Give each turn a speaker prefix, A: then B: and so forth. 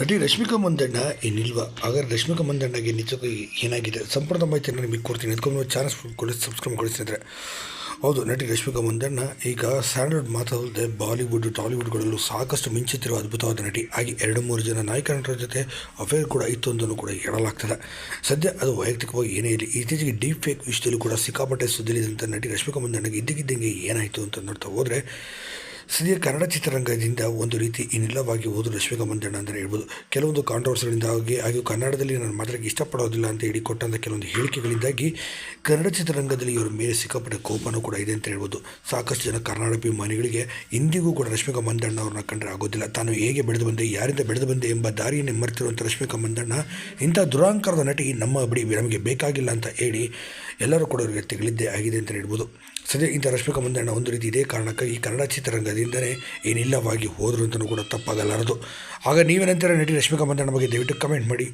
A: ನಟಿ ರಶ್ಮಿಕಾ ಮಂದಣ್ಣ ಏನಿಲ್ವಾ? ಹಾಗಾದ್ರೆ ರಶ್ಮಿಕಾ ಮಂದಣ್ಣಗೆ ನಿಜಕ್ಕೂ ಏನಾಗಿದೆ? ಸಂಪೂರ್ಣ ಮಾಹಿತಿಯನ್ನು ನಿಮಗೆ ಕೊಡ್ತೀನಿ. ಅದಕ್ಕೊಮ್ಮೆ ಚಾನಲ್ಸ್ ಕೊಡಿ ಸಬ್ಸ್ಕ್ರೈಬ್ ಕೊಡಿಸಿದ್ರೆ ಹೌದು, ನಟಿ ರಶ್ಮಿಕಾ ಮಂದಣ್ಣ ಈಗ ಸ್ಯಾಂಡರ್ಡ್ ಮಾತಾಡದೆ ಬಾಲಿವುಡ್ ಟಾಲಿವುಡ್ಗಳಲ್ಲೂ ಸಾಕಷ್ಟು ಮಿಂಚುತ್ತಿರುವ ಅದ್ಭುತವಾದ ನಟಿ. ಹಾಗೆ ಎರಡು, ಮೂರು ಜನ ನಾಯಕ ನಟರ ಜೊತೆ ಅಫೇರ್ ಕೂಡ ಇತ್ತು ಅಂತಲೂ ಕೂಡ ಹೇಳಲಾಗ್ತದೆ. ಸದ್ಯ ಅದು ವೈಯಕ್ತಿಕವಾಗಿ ಏನೇ ಇರಲಿ, ಇತ್ತೀಚೆಗೆ ಡೀಪ್ ಫೇಕ್ ವಿಷಯದಲ್ಲೂ ಕೂಡ ಸಿಕ್ಕಾಪಟ್ಟೆ ಸುದ್ದಿಲಿದಂಥ ನಟಿ ರಶ್ಮಿಕಾ ಮಂದಣ್ಣಗೆ ಇದ್ದಕ್ಕಿದ್ದಂಗೆ ಏನಾಯಿತು ಅಂತ ನೋಡ್ತಾ ಹೋದರೆ ಸದ್ಯ ಕನ್ನಡ ಚಿತ್ರರಂಗದಿಂದ ಒಂದು ರೀತಿ ಇನ್ನಿಲ್ಲವಾಗಿ ಓದು ರಶ್ಮಿಕ ಮಂದಣ್ಣ ಅಂತಲೇ ಹೇಳ್ಬೋದು. ಕೆಲವೊಂದು ಕಾಂಟ್ರವರ್ಸಿಗಳಿಂದಾಗಿ ಹಾಗೂ ಕನ್ನಡದಲ್ಲಿ ನಾನು ಮಾತಾಡಕ್ಕೆ ಇಷ್ಟಪಡೋದಿಲ್ಲ ಅಂತ ಹೇಳಿ ಕೊಟ್ಟಂಥ ಕೆಲವೊಂದು ಹೇಳಿಕೆಗಳಿಂದಾಗಿ ಕನ್ನಡ ಚಿತ್ರರಂಗದಲ್ಲಿ ಇವರ ಮೇಲೆ ಸಿಕ್ಕಾಪಟ್ಟೆ ಕೋಪನೂ ಕೂಡ ಇದೆ ಅಂತ ಹೇಳ್ಬೋದು. ಸಾಕಷ್ಟು ಜನ ಕನ್ನಡಾಭಿಮಾನಿಗಳಿಗೆ ಇಂದಿಗೂ ಕೂಡ ರಶ್ಮಿಕಾ ಮಂದಣ್ಣ ಅವ್ರನ್ನ ಕಂಡ್ರೆ ಆಗೋದಿಲ್ಲ. ತಾನು ಹೇಗೆ ಬೆಳೆದು ಬಂದೆ, ಯಾರಿಂದ ಬೆಳೆದು ಬಂದೆ ಎಂಬ ದಾರಿಯನ್ನು ಮರೆತಿರುವಂಥ ರಶ್ಮಿಕಾ ಮಂದಣ್ಣ ಇಂಥ ದುರಾಂಕಾರದ ನಟಿ ನಮ್ಮ ಬಿಡಿ ನಮಗೆ ಬೇಕಾಗಿಲ್ಲ ಅಂತ ಹೇಳಿ ಎಲ್ಲರೂ ಕೂಡ ಅವರಿಗೆ ತೆಗಳಿದ್ದೇ ಆಗಿದೆ ಅಂತ ಹೇಳ್ಬೋದು. ಸದ್ಯ ಇಂಥ ರಶ್ಮಿಕಾ ಮಂದಣ್ಣ ಒಂದು ರೀತಿ ಇದೇ ಈ ಕನ್ನಡ ಚಿತ್ರರಂಗದಿಂದಲೇ ಏನಿಲ್ಲವಾಗಿ ಹೋದರು ಅಂತಲೂ ಕೂಡ ತಪ್ಪಾಗಲಾರದು. ಆಗ ನೀವೇನಂತೀರ ನಟಿ ರಶ್ಮಿಕಾ ಮಂದಣ್ಣ ಬಗ್ಗೆ ದಯವಿಟ್ಟು ಕಮೆಂಟ್ ಮಾಡಿ.